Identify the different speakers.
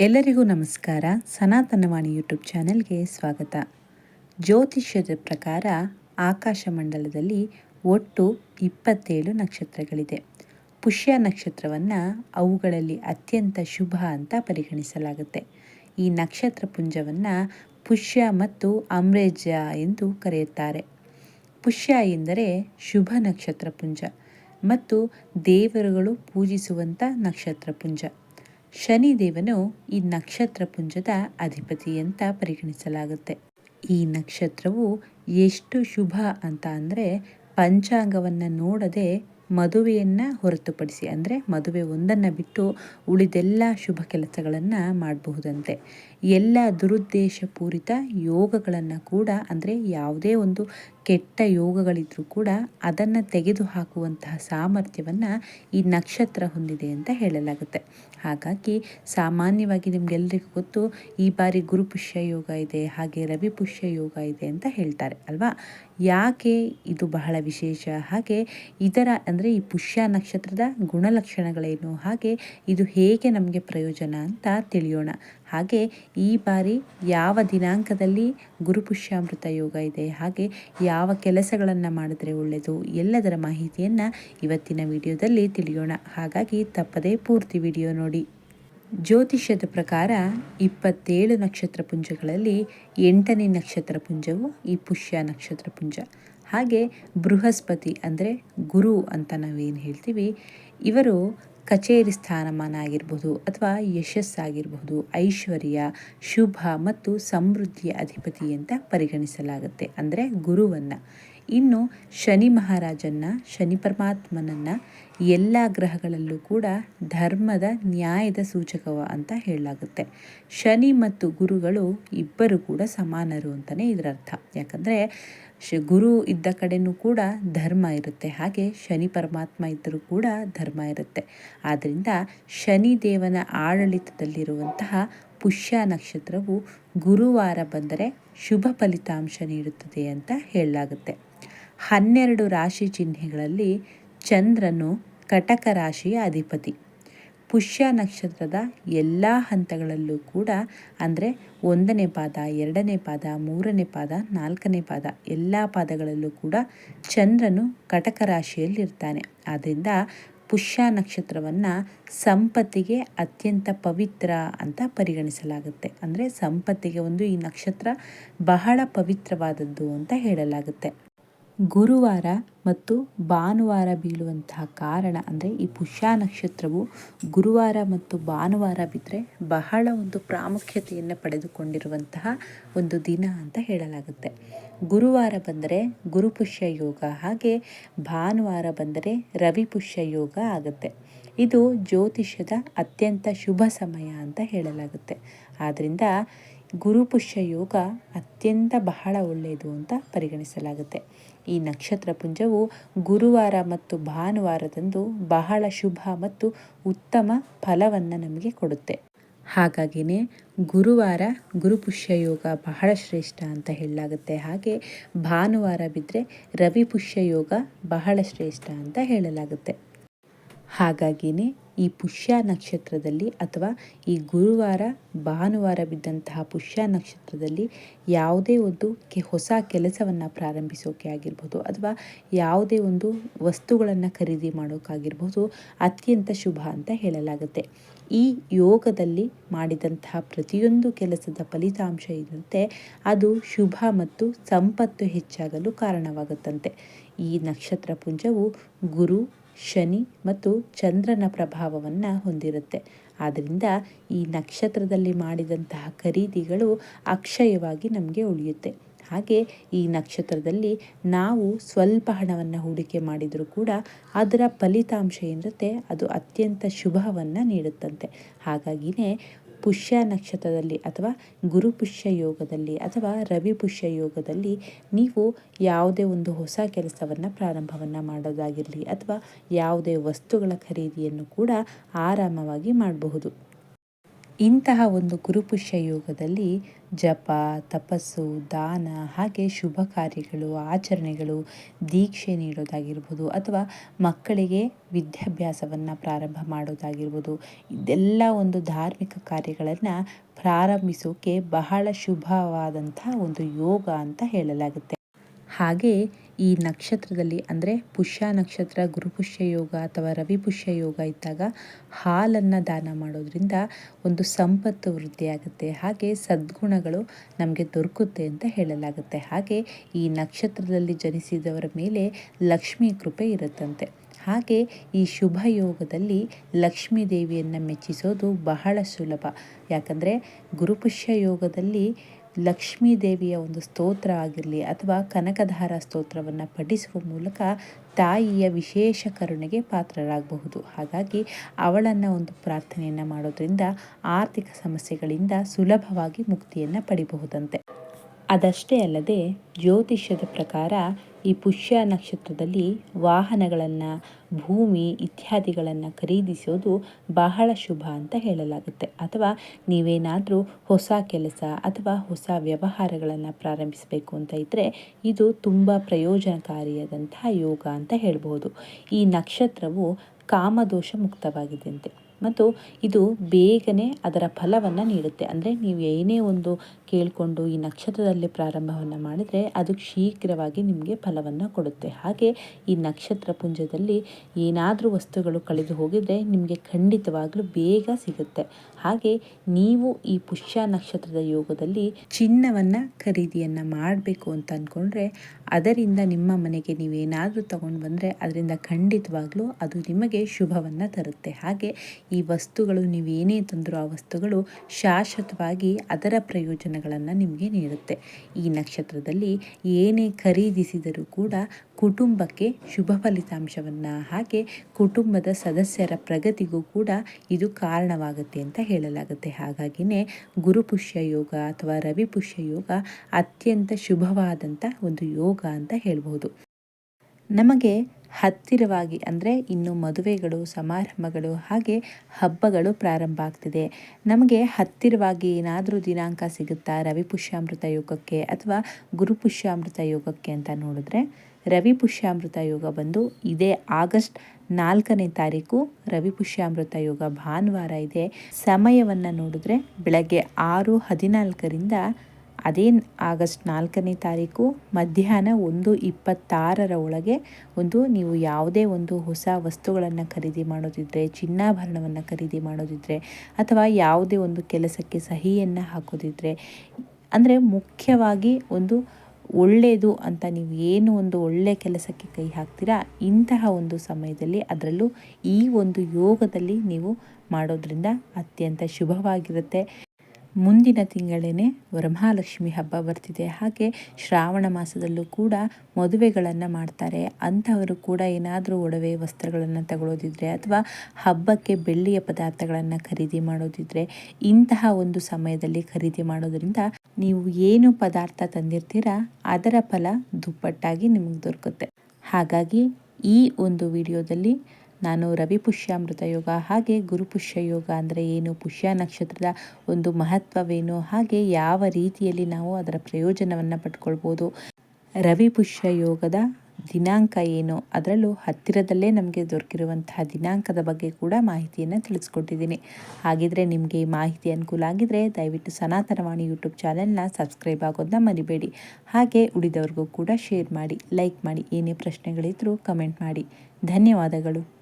Speaker 1: ಎಲ್ಲರಿಗೂ ನಮಸ್ಕಾರ. ಸನಾತನವಾಣಿ ಯೂಟ್ಯೂಬ್ ಚಾನೆಲ್ಗೆ ಸ್ವಾಗತ. ಜ್ಯೋತಿಷ್ಯದ ಪ್ರಕಾರ ಆಕಾಶ ಮಂಡಲದಲ್ಲಿ ಒಟ್ಟು ಇಪ್ಪತ್ತೇಳು ನಕ್ಷತ್ರಗಳಿದೆ. ಪುಷ್ಯ ನಕ್ಷತ್ರವನ್ನು ಅವುಗಳಲ್ಲಿ ಅತ್ಯಂತ ಶುಭ ಅಂತ ಪರಿಗಣಿಸಲಾಗುತ್ತೆ. ಈ ನಕ್ಷತ್ರ ಪುಂಜವನ್ನು ಪುಷ್ಯ ಮತ್ತು ಅಮ್ರೇಜ ಎಂದು ಕರೆಯುತ್ತಾರೆ. ಪುಷ್ಯ ಎಂದರೆ ಶುಭ ನಕ್ಷತ್ರ ಪುಂಜ ಮತ್ತು ದೇವರುಗಳು ಪೂಜಿಸುವಂಥ ನಕ್ಷತ್ರ ಪುಂಜ. ಶನಿದೇವನು ಈ ನಕ್ಷತ್ರ ಪುಂಜದ ಅಧಿಪತಿ ಅಂತ ಪರಿಗಣಿಸಲಾಗುತ್ತೆ. ಈ ನಕ್ಷತ್ರವು ಎಷ್ಟು ಶುಭ ಅಂತ ಅಂದರೆ ಪಂಚಾಂಗವನ್ನು ನೋಡದೆ ಮದುವೆಯನ್ನು ಹೊರತುಪಡಿಸಿ, ಅಂದರೆ ಮದುವೆ ಒಂದನ್ನು ಬಿಟ್ಟು ಉಳಿದೆಲ್ಲ ಶುಭ ಕೆಲಸಗಳನ್ನು ಮಾಡಬಹುದಂತೆ. ಎಲ್ಲ ದುರುದ್ದೇಶಪೂರಿತ ಯೋಗಗಳನ್ನು ಕೂಡ, ಅಂದರೆ ಯಾವುದೇ ಒಂದು ಕೆಟ್ಟ ಯೋಗಗಳಿದ್ರೂ ಕೂಡ ಅದನ್ನು ತೆಗೆದು ಹಾಕುವಂತಹ ಸಾಮರ್ಥ್ಯವನ್ನು ಈ ನಕ್ಷತ್ರ ಹೊಂದಿದೆ ಅಂತ ಹೇಳಲಾಗುತ್ತೆ. ಹಾಗಾಗಿ ಸಾಮಾನ್ಯವಾಗಿ ನಿಮಗೆಲ್ಲರಿಗೂ ಗೊತ್ತು, ಈ ಬಾರಿ ಗುರುಪುಷ್ಯ ಯೋಗ ಇದೆ, ಹಾಗೆ ರವಿ ಪುಷ್ಯ ಯೋಗ ಇದೆ ಅಂತ ಹೇಳ್ತಾರೆ, ಅಲ್ವಾ? ಯಾಕೆ ಇದು ಬಹಳ ವಿಶೇಷ? ಹಾಗೆ ಇದರ, ಅಂದರೆ ಈ ಪುಷ್ಯ ನಕ್ಷತ್ರದ ಗುಣಲಕ್ಷಣಗಳೇನು? ಹಾಗೆ ಇದು ಹೇಗೆ ನಮಗೆ ಪ್ರಯೋಜನ ಅಂತ ತಿಳಿಯೋಣ. ಹಾಗೆ ಈ ಬಾರಿ ಯಾವ ದಿನಾಂಕದಲ್ಲಿ ಗುರುಪುಷ್ಯಾಮೃತ ಯೋಗ ಇದೆ, ಹಾಗೆ ಯಾವ ಕೆಲಸಗಳನ್ನು ಮಾಡಿದ್ರೆ ಒಳ್ಳೆಯದು ಎಲ್ಲದರ ಮಾಹಿತಿಯನ್ನು ಇವತ್ತಿನ ವಿಡಿಯೋದಲ್ಲಿ ತಿಳಿಯೋಣ. ಹಾಗಾಗಿ ತಪ್ಪದೇ ಪೂರ್ತಿ ವಿಡಿಯೋ ನೋಡಿ. ಜ್ಯೋತಿಷ್ಯದ ಪ್ರಕಾರ ಇಪ್ಪತ್ತೇಳು ನಕ್ಷತ್ರ ಪುಂಜಗಳಲ್ಲಿ ಎಂಟನೇ ನಕ್ಷತ್ರ ಪುಂಜವು ಈ ಪುಷ್ಯ ನಕ್ಷತ್ರ ಪುಂಜ. ಹಾಗೆ ಬೃಹಸ್ಪತಿ ಅಂದರೆ ಗುರು ಅಂತ ನಾವೇನು ಹೇಳ್ತೀವಿ, ಇವರು ಕಚೇರಿ ಸ್ಥಾನಮಾನ ಆಗಿರಬಹುದು ಅಥವಾ ಯಶಸ್ಸಾಗಿರಬಹುದು ಐಶ್ವರ್ಯ, ಶುಭ ಮತ್ತು ಸಮೃದ್ಧಿಯ ಅಧಿಪತಿ ಅಂತ ಪರಿಗಣಿಸಲಾಗುತ್ತೆ. ಅಂದರೆ ಗುರುವನ್ನು. ಇನ್ನು ಶನಿ ಮಹಾರಾಜನ್ನ, ಶನಿ ಪರಮಾತ್ಮನನ್ನು ಎಲ್ಲ ಗ್ರಹಗಳಲ್ಲೂ ಕೂಡ ಧರ್ಮದ ನ್ಯಾಯದ ಸೂಚಕವ ಅಂತ ಹೇಳಲಾಗುತ್ತೆ. ಶನಿ ಮತ್ತು ಗುರುಗಳು ಇಬ್ಬರು ಕೂಡ ಸಮಾನರು ಅಂತಲೇ ಇದರರ್ಥ. ಯಾಕಂದರೆ ಶ ಗುರು ಇದ್ದ ಕಡೆಯೂ ಕೂಡ ಧರ್ಮ ಇರುತ್ತೆ. ಹಾಗೆ ಶನಿ ಪರಮಾತ್ಮ ಇದ್ದರೂ ಕೂಡ ಧರ್ಮ ಇರುತ್ತೆ. ಆದ್ದರಿಂದ ಶನಿ ದೇವನ ಆಡಳಿತದಲ್ಲಿರುವಂತಹ ಪುಷ್ಯ ನಕ್ಷತ್ರವು ಗುರುವಾರ ಬಂದರೆ ಶುಭ ಫಲಿತಾಂಶ ನೀಡುತ್ತದೆ ಅಂತ ಹೇಳಲಾಗುತ್ತೆ. ಹನ್ನೆರಡು ರಾಶಿ ಚಿಹ್ನೆಗಳಲ್ಲಿ ಚಂದ್ರನು ಕಟಕ ರಾಶಿಯ ಅಧಿಪತಿ. ಪುಷ್ಯ ನಕ್ಷತ್ರದ ಎಲ್ಲ ಹಂತಗಳಲ್ಲೂ ಕೂಡ ಅಂದರೆ ಒಂದನೇ ಪಾದ, ಎರಡನೇ ಪಾದ, ಮೂರನೇ ಪಾದ, ನಾಲ್ಕನೇ ಪಾದ ಎಲ್ಲ ಪಾದಗಳಲ್ಲೂ ಕೂಡ ಚಂದ್ರನು ಕಟಕ ರಾಶಿಯಲ್ಲಿರ್ತಾನೆ. ಆದ್ದರಿಂದ ಪುಷ್ಯ ನಕ್ಷತ್ರವನ್ನು ಸಂಪತ್ತಿಗೆ ಅತ್ಯಂತ ಪವಿತ್ರ ಅಂತ ಪರಿಗಣಿಸಲಾಗುತ್ತೆ. ಅಂದರೆ ಸಂಪತ್ತಿಗೆ ಒಂದು ಈ ನಕ್ಷತ್ರ ಬಹಳ ಪವಿತ್ರವಾದದ್ದು ಅಂತ ಹೇಳಲಾಗುತ್ತೆ. ಗುರುವಾರ ಮತ್ತು ಭಾನುವಾರ ಬೀಳುವಂತಹ ಕಾರಣ ಅಂದರೆ ಈ ಪುಷ್ಯ ನಕ್ಷತ್ರವು ಗುರುವಾರ ಮತ್ತು ಭಾನುವಾರ ಬಿದ್ದರೆ ಬಹಳ ಒಂದು ಪ್ರಾಮುಖ್ಯತೆಯನ್ನು ಪಡೆದುಕೊಂಡಿರುವಂತಹ ಒಂದು ದಿನ ಅಂತ ಹೇಳಲಾಗುತ್ತೆ. ಗುರುವಾರ ಬಂದರೆ ಗುರುಪುಷ್ಯ ಯೋಗ, ಹಾಗೆ ಭಾನುವಾರ ಬಂದರೆ ರವಿ ಪುಷ್ಯ ಯೋಗ ಆಗುತ್ತೆ. ಇದು ಜ್ಯೋತಿಷ್ಯದ ಅತ್ಯಂತ ಶುಭ ಸಮಯ ಅಂತ ಹೇಳಲಾಗುತ್ತೆ. ಆದ್ದರಿಂದ ಗುರುಪುಷ್ಯ ಯೋಗ ಅತ್ಯಂತ ಬಹಳ ಒಳ್ಳೆಯದು ಅಂತ ಪರಿಗಣಿಸಲಾಗುತ್ತೆ. ಈ ನಕ್ಷತ್ರ ಪುಂಜವು ಗುರುವಾರ ಮತ್ತು ಭಾನುವಾರದಂದು ಬಹಳ ಶುಭ ಮತ್ತು ಉತ್ತಮ ಫಲವನ್ನು ನಮಗೆ ಕೊಡುತ್ತೆ. ಹಾಗಾಗಿನೇ ಗುರುವಾರ ಗುರುಪುಷ್ಯ ಯೋಗ ಬಹಳ ಶ್ರೇಷ್ಠ ಅಂತ ಹೇಳಲಾಗುತ್ತೆ. ಹಾಗೆ ಭಾನುವಾರ ಬಿದ್ದರೆ ರವಿ ಪುಷ್ಯ ಯೋಗ ಬಹಳ ಶ್ರೇಷ್ಠ ಅಂತ ಹೇಳಲಾಗುತ್ತೆ. ಹಾಗಾಗಿನೇ ಈ ಪುಷ್ಯ ನಕ್ಷತ್ರದಲ್ಲಿ ಅಥವಾ ಈ ಗುರುವಾರ, ಭಾನುವಾರ ಬಿದ್ದಂತಹ ಪುಷ್ಯ ನಕ್ಷತ್ರದಲ್ಲಿ ಯಾವುದೇ ಒಂದು ಕೆ ಹೊಸ ಕೆಲಸವನ್ನು ಪ್ರಾರಂಭಿಸೋಕೆ ಆಗಿರ್ಬೋದು ಅಥವಾ ಯಾವುದೇ ಒಂದು ವಸ್ತುಗಳನ್ನು ಖರೀದಿ ಮಾಡೋಕ್ಕಾಗಿರ್ಬೋದು ಅತ್ಯಂತ ಶುಭ ಅಂತ ಹೇಳಲಾಗುತ್ತೆ. ಈ ಯೋಗದಲ್ಲಿ ಮಾಡಿದಂತಹ ಪ್ರತಿಯೊಂದು ಕೆಲಸದ ಫಲಿತಾಂಶ ಇದ್ದಂತೆ ಅದು ಶುಭ ಮತ್ತು ಸಂಪತ್ತು ಹೆಚ್ಚಾಗಲು ಕಾರಣವಾಗುತ್ತಂತೆ. ಈ ನಕ್ಷತ್ರ ಪುಂಜವು ಗುರು ಶನಿ ಮತ್ತು ಚಂದ್ರನ ಪ್ರಭಾವವನ್ನು ಹೊಂದಿರುತ್ತೆ. ಆದ್ದರಿಂದ ಈ ನಕ್ಷತ್ರದಲ್ಲಿ ಮಾಡಿದಂತಹ ಖರೀದಿಗಳು ಅಕ್ಷಯವಾಗಿ ನಮಗೆ ಉಳಿಯುತ್ತೆ. ಹಾಗೆ ಈ ನಕ್ಷತ್ರದಲ್ಲಿ ನಾವು ಸ್ವಲ್ಪ ಹಣವನ್ನು ಹೂಡಿಕೆ ಮಾಡಿದರೂ ಕೂಡ ಅದರ ಫಲಿತಾಂಶ ಏನಿರುತ್ತೆ ಅದು ಅತ್ಯಂತ ಶುಭವನ್ನು ನೀಡುತ್ತಂತೆ. ಹಾಗಾಗಿನೇ ಪುಷ್ಯ ನಕ್ಷತ್ರದಲ್ಲಿ ಅಥವಾ ಗುರುಪುಷ್ಯ ಯೋಗದಲ್ಲಿ ಅಥವಾ ರವಿ ಪುಷ್ಯ ಯೋಗದಲ್ಲಿ ನೀವು ಯಾವುದೇ ಒಂದು ಹೊಸ ಕೆಲಸವನ್ನು, ಪ್ರಾರಂಭವನ್ನು ಮಾಡೋದಾಗಿರಲಿ ಅಥವಾ ಯಾವುದೇ ವಸ್ತುಗಳ ಖರೀದಿಯನ್ನು ಕೂಡ ಆರಾಮವಾಗಿ ಮಾಡಬಹುದು. ಇಂತಹ ಒಂದು ಗುರುಪುಷ್ಯ ಯೋಗದಲ್ಲಿ ಜಪ, ತಪಸ್ಸು, ದಾನ ಹಾಗೆ ಶುಭ ಕಾರ್ಯಗಳು, ಆಚರಣೆಗಳು, ದೀಕ್ಷೆ ನೀಡೋದಾಗಿರ್ಬೋದು ಅಥವಾ ಮಕ್ಕಳಿಗೆ ವಿದ್ಯಾಭ್ಯಾಸವನ್ನು ಪ್ರಾರಂಭ ಮಾಡೋದಾಗಿರ್ಬೋದು. ಇದೆಲ್ಲ ಒಂದು ಧಾರ್ಮಿಕ ಕಾರ್ಯಗಳನ್ನು ಪ್ರಾರಂಭಿಸೋಕೆ ಬಹಳ ಶುಭವಾದಂಥ ಒಂದು ಯೋಗ ಅಂತ ಹೇಳಲಾಗುತ್ತೆ. ಹಾಗೆ ಈ ನಕ್ಷತ್ರದಲ್ಲಿ ಅಂದರೆ ಪುಷ್ಯ ನಕ್ಷತ್ರ, ಗುರುಪುಷ್ಯ ಯೋಗ ಅಥವಾ ರವಿ ಪುಷ್ಯ ಯೋಗ ಇದ್ದಾಗ ಹಾಲನ್ನು ದಾನ ಮಾಡೋದ್ರಿಂದ ಒಂದು ಸಂಪತ್ತು ವೃದ್ಧಿಯಾಗುತ್ತೆ. ಹಾಗೆ ಸದ್ಗುಣಗಳು ನಮಗೆ ದೊರಕುತ್ತೆ ಅಂತ ಹೇಳಲಾಗುತ್ತೆ. ಹಾಗೆ ಈ ನಕ್ಷತ್ರದಲ್ಲಿ ಜನಿಸಿದವರ ಮೇಲೆ ಲಕ್ಷ್ಮೀ ಕೃಪೆ ಇರುತ್ತಂತೆ. ಹಾಗೆ ಈ ಶುಭ ಯೋಗದಲ್ಲಿ ಲಕ್ಷ್ಮೀ ದೇವಿಯನ್ನು ಮೆಚ್ಚಿಸೋದು ಬಹಳ ಸುಲಭ. ಯಾಕಂದರೆ ಗುರುಪುಷ್ಯ ಯೋಗದಲ್ಲಿ ಲಕ್ಷ್ಮೀ ದೇವಿಯ ಒಂದು ಸ್ತೋತ್ರ ಆಗಿರಲಿ ಅಥವಾ ಕನಕಧಾರ ಸ್ತೋತ್ರವನ್ನು ಪಠಿಸುವ ಮೂಲಕ ತಾಯಿಯ ವಿಶೇಷ ಕರುಣೆಗೆ ಪಾತ್ರರಾಗಬಹುದು. ಹಾಗಾಗಿ ಅವಳನ್ನು ಒಂದು ಪ್ರಾರ್ಥನೆಯನ್ನು ಮಾಡೋದ್ರಿಂದ ಆರ್ಥಿಕ ಸಮಸ್ಯೆಗಳಿಂದ ಸುಲಭವಾಗಿ ಮುಕ್ತಿಯನ್ನು ಪಡಿಬಹುದಂತೆ. ಅದಷ್ಟೇ ಅಲ್ಲದೆ ಜ್ಯೋತಿಷ್ಯದ ಪ್ರಕಾರ ಈ ಪುಷ್ಯ ನಕ್ಷತ್ರದಲ್ಲಿ ವಾಹನಗಳನ್ನು, ಭೂಮಿ ಇತ್ಯಾದಿಗಳನ್ನು ಖರೀದಿಸೋದು ಬಹಳ ಶುಭ ಅಂತ ಹೇಳಲಾಗುತ್ತೆ. ಅಥವಾ ನೀವೇನಾದರೂ ಹೊಸ ಕೆಲಸ ಅಥವಾ ಹೊಸ ವ್ಯವಹಾರಗಳನ್ನು ಪ್ರಾರಂಭಿಸಬೇಕು ಅಂತ ಇದ್ದರೆ ಇದು ತುಂಬ ಪ್ರಯೋಜನಕಾರಿಯಾದಂತಹ ಯೋಗ ಅಂತ ಹೇಳ್ಬೋದು ಈ ನಕ್ಷತ್ರವು ಕಾಮದೋಷ ಮುಕ್ತವಾಗಿದೆಯಂತೆ ಮತ್ತು ಇದು ಬೇಗನೆ ಅದರ ಫಲವನ್ನು ನೀಡುತ್ತೆ. ಅಂದರೆ ನೀವು ಏನೇ ಒಂದು ಕೇಳಿಕೊಂಡು ಈ ನಕ್ಷತ್ರದಲ್ಲಿ ಪ್ರಾರಂಭವನ್ನು ಮಾಡಿದರೆ ಅದು ಶೀಘ್ರವಾಗಿ ನಿಮಗೆ ಫಲವನ್ನು ಕೊಡುತ್ತೆ. ಹಾಗೆ ಈ ನಕ್ಷತ್ರ ಪುಂಜದಲ್ಲಿ ಏನಾದರೂ ವಸ್ತುಗಳು ಕಳೆದು ಹೋಗಿದರೆ ನಿಮಗೆ ಖಂಡಿತವಾಗಲೂ ಬೇಗ ಸಿಗುತ್ತೆ. ಹಾಗೆ ನೀವು ಈ ಪುಷ್ಯ ನಕ್ಷತ್ರದ ಯೋಗದಲ್ಲಿ ಚಿನ್ನವನ್ನು ಖರೀದಿಯನ್ನು ಮಾಡಬೇಕು ಅಂತ ಅಂದ್ಕೊಂಡ್ರೆ ಅದರಿಂದ ನಿಮ್ಮ ಮನೆಗೆ ನೀವೇನಾದರೂ ತಗೊಂಡು ಬಂದರೆ ಅದರಿಂದ ಖಂಡಿತವಾಗ್ಲೂ ಅದು ನಿಮಗೆ ಶುಭವನ್ನು ತರುತ್ತೆ. ಹಾಗೆ ಈ ವಸ್ತುಗಳು ನೀವೇನೇ ತಂದರೂ ಆ ವಸ್ತುಗಳು ಶಾಶ್ವತವಾಗಿ ಅದರ ಪ್ರಯೋಜನಗಳನ್ನು ನಿಮಗೆ ನೀಡುತ್ತೆ. ಈ ನಕ್ಷತ್ರದಲ್ಲಿ ಏನೇ ಖರೀದಿಸಿದರೂ ಕೂಡ ಕುಟುಂಬಕ್ಕೆ ಶುಭ ಫಲಿತಾಂಶವನ್ನು ಹಾಗೆ ಕುಟುಂಬದ ಸದಸ್ಯರ ಪ್ರಗತಿಗೂ ಕೂಡ ಇದು ಕಾರಣವಾಗುತ್ತೆ ಅಂತ ಹೇಳಲಾಗುತ್ತೆ. ಹಾಗಾಗಿನೇ ಗುರುಪುಷ್ಯ ಯೋಗ ಅಥವಾ ರವಿಪುಷ್ಯ ಯೋಗ ಅತ್ಯಂತ ಶುಭವಾದಂಥ ಒಂದು ಯೋಗ ಅಂತ ಹೇಳ್ಬೋದು ನಮಗೆ ಹತ್ತಿರವಾಗಿ ಅಂದರೆ ಇನ್ನು ಮದುವೆಗಳು, ಸಮಾರಂಭಗಳು ಹಾಗೆ ಹಬ್ಬಗಳು ಪ್ರಾರಂಭ ಆಗ್ತಿದೆ. ನಮಗೆ ಹತ್ತಿರವಾಗಿ ಏನಾದರೂ ದಿನಾಂಕ ಸಿಗುತ್ತಾ ರವಿಪುಷ್ಯಾಮೃತ ಯೋಗಕ್ಕೆ ಅಥವಾ ಗುರುಪುಷ್ಯಾಮೃತ ಯೋಗಕ್ಕೆ ಅಂತ ನೋಡಿದ್ರೆ ರವಿಪುಷ್ಯಾಮೃತ ಯೋಗ ಬಂದು ಇದೇ ಆಗಸ್ಟ್ ನಾಲ್ಕನೇ ತಾರೀಕು ರವಿ ಪುಷ್ಯಾಮೃತ ಯೋಗ ಭಾನುವಾರ ಇದೆ. ಸಮಯವನ್ನು ನೋಡಿದ್ರೆ ಬೆಳಗ್ಗೆ ಆರು ಹದಿನಾಲ್ಕರಿಂದ ಅದೇ ಆಗಸ್ಟ್ ನಾಲ್ಕನೇ ತಾರೀಕು ಮಧ್ಯಾಹ್ನ ಒಂದು ಇಪ್ಪತ್ತಾರರ ಒಳಗೆ ಒಂದು ನೀವು ಯಾವುದೇ ಒಂದು ಹೊಸ ವಸ್ತುಗಳನ್ನು ಖರೀದಿ ಮಾಡೋದಿದ್ದರೆ ಚಿನ್ನಾಭರಣವನ್ನು ಖರೀದಿ ಮಾಡೋದಿದ್ದರೆ ಅಥವಾ ಯಾವುದೇ ಒಂದು ಕೆಲಸಕ್ಕೆ ಸಹಿಯನ್ನು ಹಾಕೋದಿದ್ದರೆ ಅಂದರೆ ಮುಖ್ಯವಾಗಿ ಒಂದು ಒಳ್ಳೆಯದು ಅಂತ ನೀವು ಏನು ಒಂದು ಒಳ್ಳೆಯ ಕೆಲಸಕ್ಕೆ ಕೈ ಹಾಕ್ತೀರಾ, ಇಂತಹ ಒಂದು ಸಮಯದಲ್ಲಿ ಅದರಲ್ಲೂ ಈ ಒಂದು ಯೋಗದಲ್ಲಿ ನೀವು ಮಾಡೋದ್ರಿಂದ ಅತ್ಯಂತ ಶುಭವಾಗಿರುತ್ತೆ. ಮುಂದಿನ ತಿಂಗಳೇ ವರಮಹಾಲಕ್ಷ್ಮಿ ಹಬ್ಬ ಬರ್ತಿದೆ. ಹಾಗೆ ಶ್ರಾವಣ ಮಾಸದಲ್ಲೂ ಕೂಡ ಮದುವೆಗಳನ್ನು ಮಾಡ್ತಾರೆ. ಅಂಥವರು ಕೂಡ ಏನಾದರೂ ಒಡವೆ ವಸ್ತ್ರಗಳನ್ನು ತಗೊಳ್ಳೋದಿದ್ರೆ ಅಥವಾ ಹಬ್ಬಕ್ಕೆ ಬೆಳ್ಳಿಯ ಪದಾರ್ಥಗಳನ್ನು ಖರೀದಿ ಮಾಡೋದಿದ್ರೆ ಇಂತಹ ಒಂದು ಸಮಯದಲ್ಲಿ ಖರೀದಿ ಮಾಡೋದರಿಂದ ನೀವು ಏನು ಪದಾರ್ಥ ತಂದಿರ್ತೀರಾ ಅದರ ಫಲ ದುಪ್ಪಟ್ಟಾಗಿ ನಿಮಗೆ ದೊರಕುತ್ತೆ. ಹಾಗಾಗಿ ಈ ಒಂದು ವಿಡಿಯೋದಲ್ಲಿ ನಾನು ರವಿ ಪುಷ್ಯಾಮೃತ ಯೋಗ, ಹಾಗೆ ಗುರುಪುಷ್ಯ ಯೋಗ ಅಂದರೆ ಏನು? ಪುಷ್ಯ ನಕ್ಷತ್ರದ ಒಂದು ಮಹತ್ವವೇನು? ಹಾಗೆ ಯಾವ ರೀತಿಯಲ್ಲಿ ನಾವು ಅದರ ಪ್ರಯೋಜನವನ್ನು ಪಡ್ಕೊಳ್ಬೋದು? ರವಿ ಪುಷ್ಯ ಯೋಗದ ದಿನಾಂಕ ಏನು? ಅದರಲ್ಲೂ ಹತ್ತಿರದಲ್ಲೇ ನಮಗೆ ದೊರಕಿರುವಂತಹ ದಿನಾಂಕದ ಬಗ್ಗೆ ಕೂಡ ಮಾಹಿತಿಯನ್ನು ತಿಳಿಸ್ಕೊಟ್ಟಿದ್ದೀನಿ. ಹಾಗಿದ್ರೆ ನಿಮಗೆ ಈ ಮಾಹಿತಿ ಅನುಕೂಲ ಆಗಿದ್ರೆ ದಯವಿಟ್ಟು ಸನಾತನವಾಣಿ ಯೂಟ್ಯೂಬ್ ಚಾನೆಲ್ನ ಸಬ್ಸ್ಕ್ರೈಬ್ ಆಗೋದನ್ನ ಮರಿಬೇಡಿ. ಹಾಗೆ ಉಳಿದವ್ರಿಗೂ ಕೂಡ ಶೇರ್ ಮಾಡಿ, ಲೈಕ್ ಮಾಡಿ, ಏನೇ ಪ್ರಶ್ನೆಗಳಿದ್ದರೂ ಕಮೆಂಟ್ ಮಾಡಿ. ಧನ್ಯವಾದಗಳು.